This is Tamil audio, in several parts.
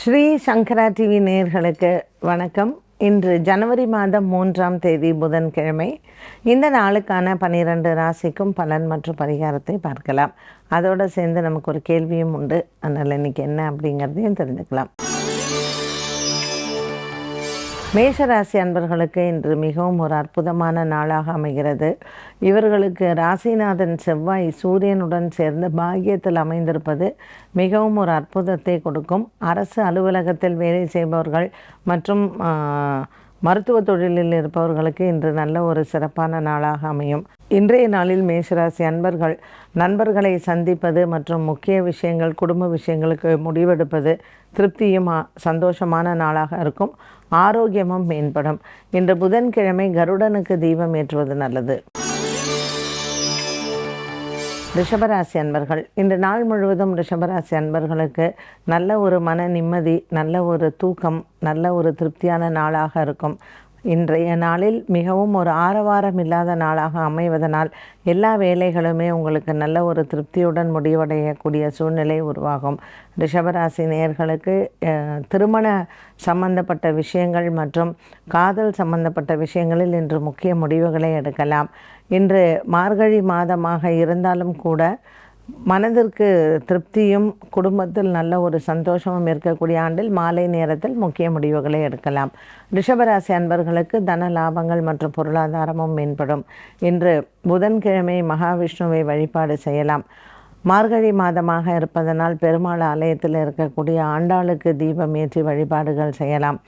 ஸ்ரீ சங்கரா டிவி நேர்களுக்கு வணக்கம். இன்று ஜனவரி மாதம் மூன்றாம் தேதி புதன்கிழமை. இந்த நாளுக்கான பன்னிரண்டு ராசிக்கும் பலன் மற்றும் பரிகாரத்தை பார்க்கலாம். அதோடு சேர்ந்து நமக்கு ஒரு கேள்வியும் உண்டு. அதனால் இன்னைக்கு என்ன அப்படிங்கிறதையும் தெரிஞ்சுக்கலாம். மேஷராசி அன்பர்களுக்கு இன்று மிகவும் ஒரு அற்புதமான நாளாக அமைகிறது. இவர்களுக்கு ராசிநாதன் செவ்வாய் சூரியனுடன் சேர்ந்து பாகியத்தில் அமைந்திருப்பது மிகவும் ஒரு அற்புதத்தை கொடுக்கும். அரசு அலுவலகத்தில் வேலை செய்பவர்கள் மற்றும் மருத்துவ தொழிலில் இருப்பவர்களுக்கு இன்று நல்ல ஒரு சிறப்பான நாளாக அமையும். இன்றைய நாளில் மேஷராசி அன்பர்கள் நண்பர்களை சந்திப்பது மற்றும் முக்கிய விஷயங்கள் குடும்ப விஷயங்களுக்கு முடிவெடுப்பது திருப்தியும் சந்தோஷமான நாளாக இருக்கும். ஆரோக்கியமும் மேம்படும். இன்று புதன்கிழமை கருடனுக்கு தீபம் ஏற்றுவது நல்லது. ரிஷபராசி அன்பர்கள் இன்று நாள் முழுவதும் ரிஷபராசி அன்பர்களுக்கு நல்ல ஒரு மன நிம்மதி நல்ல ஒரு தூக்கம் நல்ல ஒரு திருப்தியான நாளாக இருக்கும். இன்றைய நாளில் மிகவும் ஒரு ஆரவாரம் இல்லாத நாளாக அமைவதனால் எல்லா வேலைகளுமே உங்களுக்கு நல்ல ஒரு திருப்தியுடன் முடிவடையக்கூடிய சூழ்நிலை உருவாகும். ரிஷபராசி நேர்களுக்கு திருமண சம்பந்தப்பட்ட விஷயங்கள் மற்றும் காதல் சம்பந்தப்பட்ட விஷயங்களில் இன்று முக்கிய முடிவுகளை எடுக்கலாம். இன்று மார்கழி மாதமாக இருந்தாலும் கூட மனதிற்கு திருப்தியும் குடும்பத்தில் நல்ல ஒரு சந்தோஷமும் இருக்கக்கூடிய ஆண்டில் மாலை நேரத்தில் முக்கிய முடிவுகளை எடுக்கலாம். ரிஷபராசி அன்பர்களுக்கு தன லாபங்கள் மற்றும் பொருளாதாரமும் மேம்படும். இன்று புதன்கிழமை மகாவிஷ்ணுவை வழிபாடு செய்யலாம். மார்கழி மாதமாக இருப்பதனால் பெருமாள் ஆலயத்தில் இருக்கக்கூடிய ஆண்டாளுக்கு தீபம் ஏற்றி வழிபாடுகள் செய்யலாம்.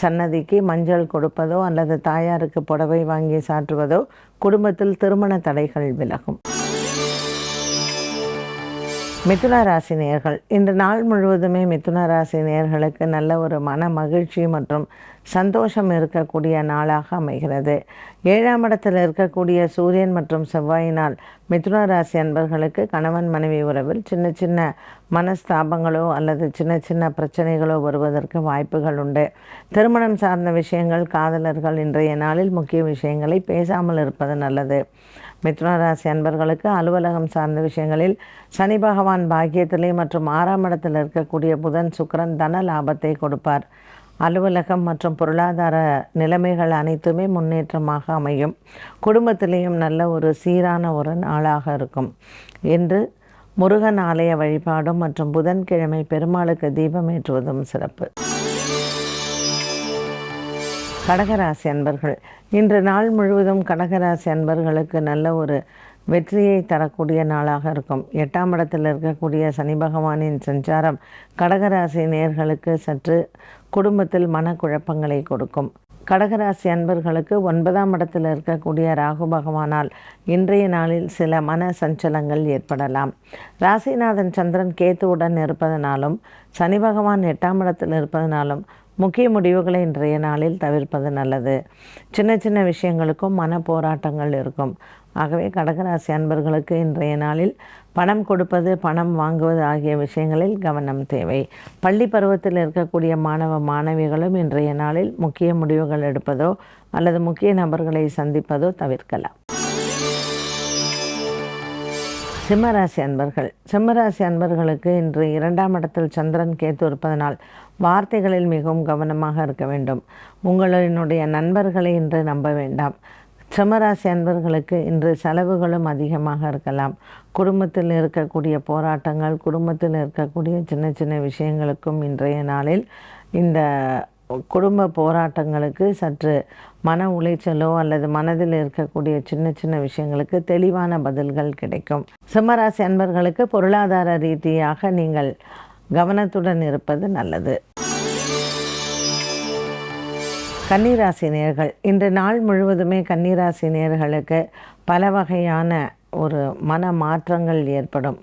சன்னதிக்கு மஞ்சள் கொடுப்பதோ அல்லது தாயாருக்கு புடவை வாங்கி சாற்றுவதோ குடும்பத்தில் திருமண தடைகள் விலகும். மிதுன ராசி நேர்கள். இன்று நாள் முழுவதுமே மிதுன ராசி நேர்களுக்கு நல்ல ஒரு மன மகிழ்ச்சி மற்றும் சந்தோஷம் இருக்கக்கூடிய நாளாக அமைகிறது. ஏழாம் இடத்தில் இருக்கக்கூடிய சூரியன் மற்றும் செவ்வாயினால் மிதுன ராசி அன்பர்களுக்கு கணவன் மனைவி உறவில் சின்ன சின்ன மனஸ்தாபங்களோ அல்லது சின்ன சின்ன பிரச்சனைகளோ வருவதற்கு வாய்ப்புகள் உண்டு. திருமணம் சார்ந்த விஷயங்கள் காதலர்கள் இன்றைய நாளில் முக்கிய விஷயங்களை பேசாமல் இருப்பது நல்லது. மிதுனராசி அன்பர்களுக்கு அலுவலகம் சார்ந்த விஷயங்களில் சனி பகவான் பாக்கியத்திலே மற்றும் ஆறாம் இடத்தில் இருக்கக்கூடிய புதன் சுக்கரன் தன லாபத்தை கொடுப்பார். அலுவலகம் மற்றும் பொருளாதார நிலைமைகள் அனைத்துமே முன்னேற்றமாக அமையும். குடும்பத்திலேயும் நல்ல ஒரு சீரான ஒரு நாளாக இருக்கும். என்று முருகன் ஆலய வழிபாடும் மற்றும் புதன்கிழமை பெருமாளுக்கு தீபம் ஏற்றுவதும் சிறப்பு. கடகராசி அன்பர்கள் இன்று நாள் முழுவதும் கடகராசி அன்பர்களுக்கு நல்ல ஒரு வெற்றியை தரக்கூடிய நாளாக இருக்கும். எட்டாம் இடத்தில் இருக்கக்கூடிய சனி பகவானின் சஞ்சாரம் கடகராசி நேர்களுக்கு சற்று குடும்பத்தில் மனக்குழப்பங்களை கொடுக்கும். கடகராசி அன்பர்களுக்கு ஒன்பதாம் இடத்தில் இருக்கக்கூடிய ராகு பகவானால் இன்றைய நாளில் சில மன சஞ்சலங்கள் ஏற்படலாம். ராசிநாதன் சந்திரன் கேத்துவுடன் இருப்பதனாலும் சனி பகவான் எட்டாம் இடத்தில் இருப்பதனாலும் முக்கிய முடிவுகளை இன்றைய நாளில் தவிர்ப்பது நல்லது. சின்ன சின்ன விஷயங்களுக்கும் மன போராட்டங்கள் இருக்கும். ஆகவே கடகராசி அன்பர்களுக்கு இன்றைய நாளில் பணம் கொடுப்பது பணம் வாங்குவது ஆகிய விஷயங்களில் கவனம் தேவை. பள்ளி பருவத்தில் இருக்கக்கூடிய மாணவ மாணவிகளும் இன்றைய நாளில் முக்கிய முடிவுகள் எடுப்பதோ அல்லது முக்கிய நபர்களை சந்திப்பதோ தவிர்க்கலாம். சிம்மராசி அன்பர்கள். சிம்மராசி அன்பர்களுக்கு இன்று இரண்டாம் இடத்தில் சந்திரன் கேத்து இருப்பதனால் வார்த்தைகளில் மிகவும் கவனமாக இருக்க வேண்டும். உங்களினுடைய நண்பர்களை இன்று நம்ப வேண்டாம். சிம்மராசி அன்பர்களுக்கு இன்று செலவுகளும் அதிகமாக இருக்கலாம். குடும்பத்தில் இருக்கக்கூடிய போராட்டங்கள் குடும்பத்தில் இருக்கக்கூடிய சின்ன சின்ன விஷயங்களுக்கும் இன்றைய நாளில் இந்த குடும்ப போராட்டங்களுக்கு சற்று மன உளைச்சலோ அல்லது மனதில் இருக்கக்கூடிய சின்ன சின்ன விஷயங்களுக்கு தெளிவான பதில்கள் கிடைக்கும். சிம்மராசி அன்பர்களுக்கு பொருளாதார ரீதியாக நீங்கள் கவனத்துடன் இருப்பது நல்லது. கன்னிராசி நேர்கள். இன்று நாள் முழுவதுமே கன்னிராசி நேர்களுக்கு பல வகையான ஒரு மன மாற்றங்கள் ஏற்படும்.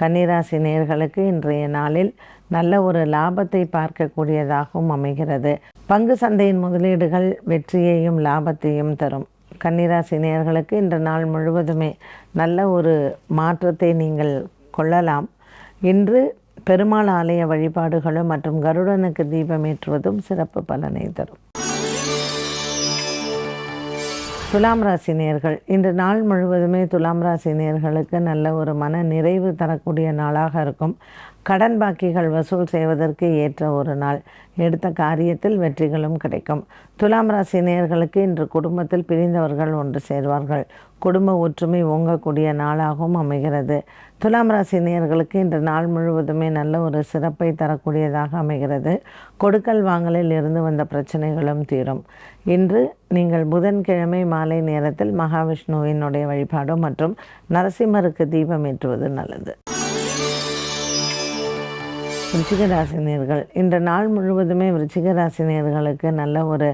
கன்னிராசி நேர்களுக்கு இன்றைய நாளில் நல்ல ஒரு லாபத்தை பார்க்கக்கூடியதாகவும் அமைகிறது. பங்கு சந்தையின் முதலீடுகள் வெற்றியையும் லாபத்தையும் தரும். கன்னிராசினியர்களுக்கு இன்று நாள் முழுவதுமே நல்ல ஒரு மாற்றத்தை நீங்கள் கொள்ளலாம். இன்று பெருமாள் ஆலய வழிபாடுகளும் மற்றும் கருடனுக்கு தீபமேற்றுவதும் சிறப்பு பலனை தரும். துலாம் ராசி நேர்கள் இன்று நாள் முழுவதுமே துலாம் ராசி நேர்களுக்கு நல்ல ஒரு மன நிறைவு தரக்கூடிய நாளாக இருக்கும். கடன் பாக்கிகள் வசூல் செய்வதற்கு ஏற்ற ஒரு நாள். எடுத்த காரியத்தில் வெற்றிகளும் கிடைக்கும். துலாம் ராசி நேர்களுக்கு இன்று குடும்பத்தில் பிரிந்தவர்கள் ஒன்று சேர்வார்கள். குடும்ப ஒற்றுமை ஓங்கக்கூடிய நாளாகவும் அமைகிறது. துலாம் ராசி நேர்களுக்கு இன்று நாள் முழுவதுமே நல்ல ஒரு சிறப்பை தரக்கூடியதாக அமைகிறது. கொடுக்கல் வாங்கலில் இருந்து வந்த பிரச்சனைகளும் தீரும். இன்று நீங்கள் புதன்கிழமை மாலை நேரத்தில் மகாவிஷ்ணுவினுடைய வழிபாடு மற்றும் நரசிம்மருக்கு தீபம் ஏற்றுவது நல்லது. விருச்சிக ராசினியர்கள் இன்று நாள் முழுவதுமே விருச்சிக ராசினியர்களுக்கு நல்ல ஒரு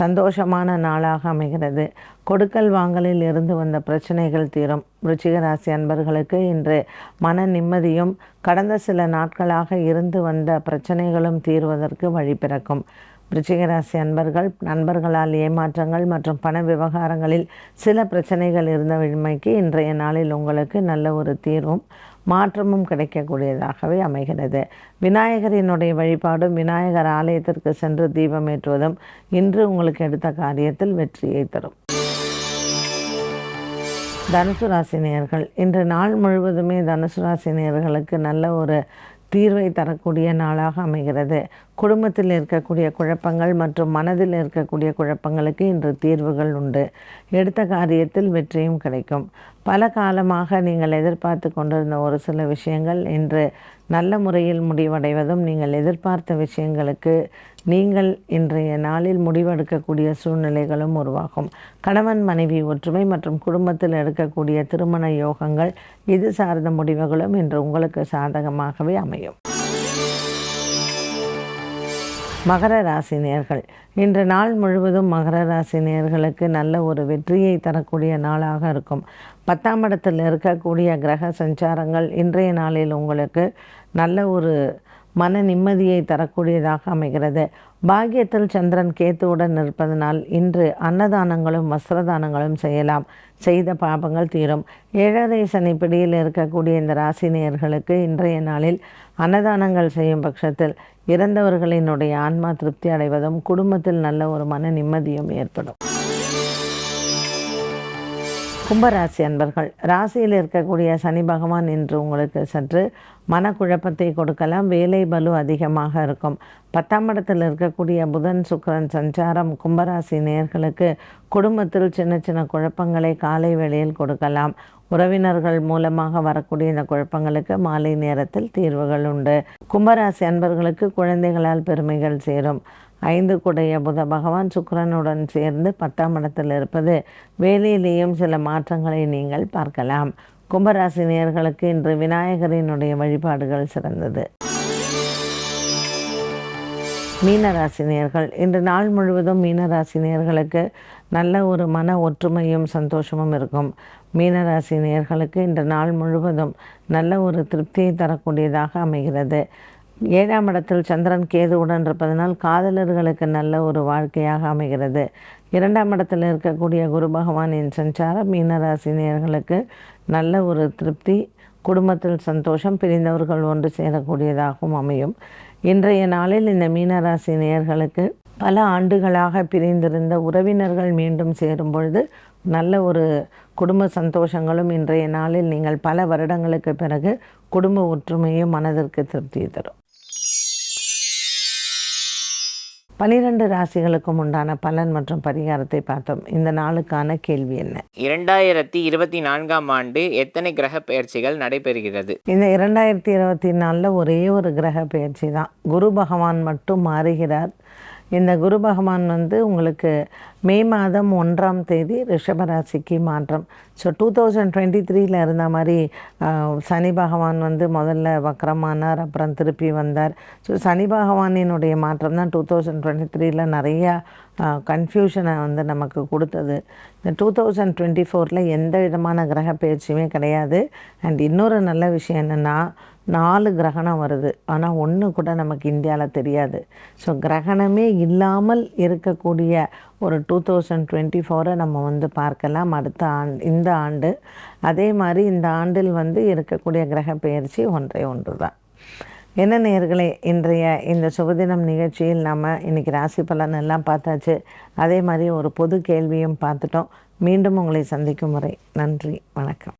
சந்தோஷமான நாளாக அமைகிறது. கொடுக்கல் வாங்கலில் இருந்து வந்த பிரச்சனைகள் தீரும். விருச்சிக ராசி அன்பர்களுக்கு இன்று மன நிம்மதியும் கடந்த சில நாட்களாக இருந்து வந்த பிரச்சனைகளும் தீர்வதற்கு வழி பிறக்கும். விருச்சிகராசி அன்பர்கள் நண்பர்களால் ஏமாற்றங்கள் மற்றும் பண விவகாரங்களில் சில பிரச்சனைகள் இருந்த விண்மைக்கு இன்றைய நாளில் உங்களுக்கு நல்ல ஒரு தீர்வும் மாற்றமும் கிடைக்கக்கூடியதாகவே அமைகிறது. விநாயகரினுடைய வழிபாடும் விநாயகர் ஆலயத்திற்கு சென்று தீபம் ஏற்றுவதும் இன்று உங்களுக்கு எடுத்த காரியத்தில் வெற்றியை தரும். தனுசு ராசினியர்கள் இன்று நாள் முழுவதுமே தனுசு ராசினியர்களுக்கு நல்ல ஒரு தீர்வை தரக்கூடிய நாளாக அமைகிறது. குடும்பத்தில் இருக்கக்கூடிய குழப்பங்கள் மற்றும் மனதில் இருக்கக்கூடிய குழப்பங்களுக்கு இன்று தீர்வுகள் உண்டு. எடுத்த காரியத்தில் வெற்றியும் கிடைக்கும். பல காலமாக நீங்கள் எதிர்பார்த்து கொண்டிருந்த ஒரு சில விஷயங்கள் இன்று நல்ல முறையில் முடிவடைவதும் நீங்கள் எதிர்பார்த்த விஷயங்களுக்கு நீங்கள் இன்றைய நாளில் முடிவெடுக்கக்கூடிய சூழ்நிலைகளும் உருவாகும். கணவன் மனைவி ஒற்றுமை மற்றும் குடும்பத்தில் எடுக்கக்கூடிய திருமண யோகங்கள் இது சார்ந்த முடிவுகளும் இன்று உங்களுக்கு சாதகமாகவே அமையும். மகர ராசி நேர்கள். இன்று நாள் முழுவதும் மகர ராசி நேர்களுக்கு நல்ல ஒரு வெற்றியை தரக்கூடிய நாளாக இருக்கும். பத்தாம் இடத்தில் இருக்கக்கூடிய கிரக சஞ்சாரங்கள் இன்றைய நாளில் உங்களுக்கு நல்ல ஒரு மன நிம்மதியை தரக்கூடியதாக அமைகிறது. பாகியத்தில் சந்திரன் கேத்துவுடன் இருப்பதனால் இன்று அன்னதானங்களும் வஸ்திரதானங்களும் செய்யலாம். செய்த பாபங்கள் தீரும். ஏழரை சனி பிடியில் இருக்கக்கூடிய இந்த ராசினியர்களுக்கு இன்றைய நாளில் அன்னதானங்கள் செய்யும் பட்சத்தில் இறந்தவர்களினுடைய ஆன்மா திருப்தி அடைவதும் குடும்பத்தில் நல்ல ஒரு மன நிம்மதியும் ஏற்படும். கும்பராசி அன்பர்கள் ராசியில் இருக்கக்கூடிய சனி பகவான் இன்று உங்களுக்கு சற்று மனக்குழப்பத்தை கொடுக்கலாம். வேலை பலு அதிகமாக இருக்கும். பத்தாம் இடத்தில் இருக்கக்கூடிய புதன் சுக்கரன் சஞ்சாரம் கும்பராசி நேர்களுக்கு குடும்பத்தில் சின்ன சின்ன குழப்பங்களை காலை வேளையில் கொடுக்கலாம். உறவினர்கள் மூலமாக வரக்கூடிய இந்த குழப்பங்களுக்கு மாலை நேரத்தில் தீர்வுகள் உண்டு. கும்பராசி அன்பர்களுக்கு குழந்தைகளால் பெருமைகள் சேரும். ஐந்து குடைய புத பகவான் சுக்கரனுடன் சேர்ந்து பத்தாம் இடத்தில் இருப்பது வேலையிலேயும் சில மாற்றங்களை நீங்கள் பார்க்கலாம். கும்பராசி நேர்களுக்கு இன்று விநாயகரினுடைய வழிபாடுகள் சிறந்தது. மீனராசினியர்கள் இன்று நாள் முழுவதும் மீனராசினியர்களுக்கு நல்ல ஒரு மன ஒற்றுமையும் சந்தோஷமும் இருக்கும். மீனராசி நேர்களுக்கு இன்று நாள் முழுவதும் நல்ல ஒரு திருப்தியை தரக்கூடியதாக அமைகிறது. ஏழாம் இடத்தில் சந்திரன் கேதுவுடன் இருப்பதனால் காதலர்களுக்கு நல்ல ஒரு வாழ்க்கையாக அமைகிறது. இரண்டாம் இடத்தில் இருக்கக்கூடிய குரு பகவானின் சஞ்சாரம் மீனராசி நேர்களுக்கு நல்ல ஒரு திருப்தி குடும்பத்தில் சந்தோஷம் பிரிந்தவர்கள் ஒன்று சேரக்கூடியதாகவும் அமையும். இன்றைய நாளில் இந்த மீனராசி நேயர்களுக்கு பல ஆண்டுகளாக பிரிந்திருந்த உறவினர்கள் மீண்டும் சேரும் பொழுது நல்ல ஒரு குடும்ப சந்தோஷங்களும் இன்றைய நாளில் நீங்கள் பல வருடங்களுக்கு பிறகு குடும்ப ஒற்றுமையும் மனதிற்கு திருப்தி தரும். பனிரெண்டு ராசிகளுக்கும் உண்டான பலன் மற்றும் பரிகாரத்தை பார்த்தோம். இந்த நாளுக்கான கேள்வி என்ன? இரண்டாயிரத்தி இருபத்தி நான்காம் ஆண்டு எத்தனை கிரக பெயர்ச்சிகள் நடைபெறுகிறது? இந்த இரண்டாயிரத்தி இருபத்தி நாலில் ஒரே ஒரு கிரக பயிற்சி தான். குரு பகவான் மட்டும் மாறுகிறார். இந்த குரு பகவான் வந்து உங்களுக்கு மே மாதம் ஒன்றாம் தேதி ரிஷபராசிக்கு மாற்றம். ஸோ டூ தௌசண்ட் டுவெண்ட்டி த்ரீயில் இருந்த மாதிரி சனி பகவான் வந்து முதல்ல வக்ரமானார் அப்புறம் திருப்பி வந்தார். ஸோ சனி பகவானினுடைய மாற்றம் தான் டூ தௌசண்ட் டுவெண்ட்டி த்ரீயில் நிறையா கன்ஃபியூஷனை வந்து நமக்கு கொடுத்தது. இந்த டூ தௌசண்ட் டுவெண்ட்டி ஃபோரில் எந்த விதமான கிரக பயிற்சியுமே கிடையாது. அண்ட் இன்னொரு நல்ல விஷயம் என்னென்னா நாலு கிரகணம் வருது. ஆனால் ஒன்று கூட நமக்கு இந்தியாவில் தெரியாது. ஸோ கிரகணமே இல்லாமல் இருக்கக்கூடிய ஒரு டூ தௌசண்ட் டுவெண்ட்டி ஃபோரை நம்ம வந்து பார்க்கலாம். அடுத்த ஆண்டு இந்த ஆண்டு. அதே மாதிரி இந்த ஆண்டில் வந்து இருக்கக்கூடிய கிரக பெயர்ச்சி ஒன்றே ஒன்று தான் என்ன நேயர்களே இன்றைய இந்த சுபதினம் நிகழ்ச்சியில் நம்ம இன்றைக்கி ராசி பலன் எல்லாம் பார்த்தாச்சு. அதே மாதிரி ஒரு பொது கேள்வியும் பார்த்துட்டோம். மீண்டும் உங்களை சந்திக்கும் வரை நன்றி வணக்கம்.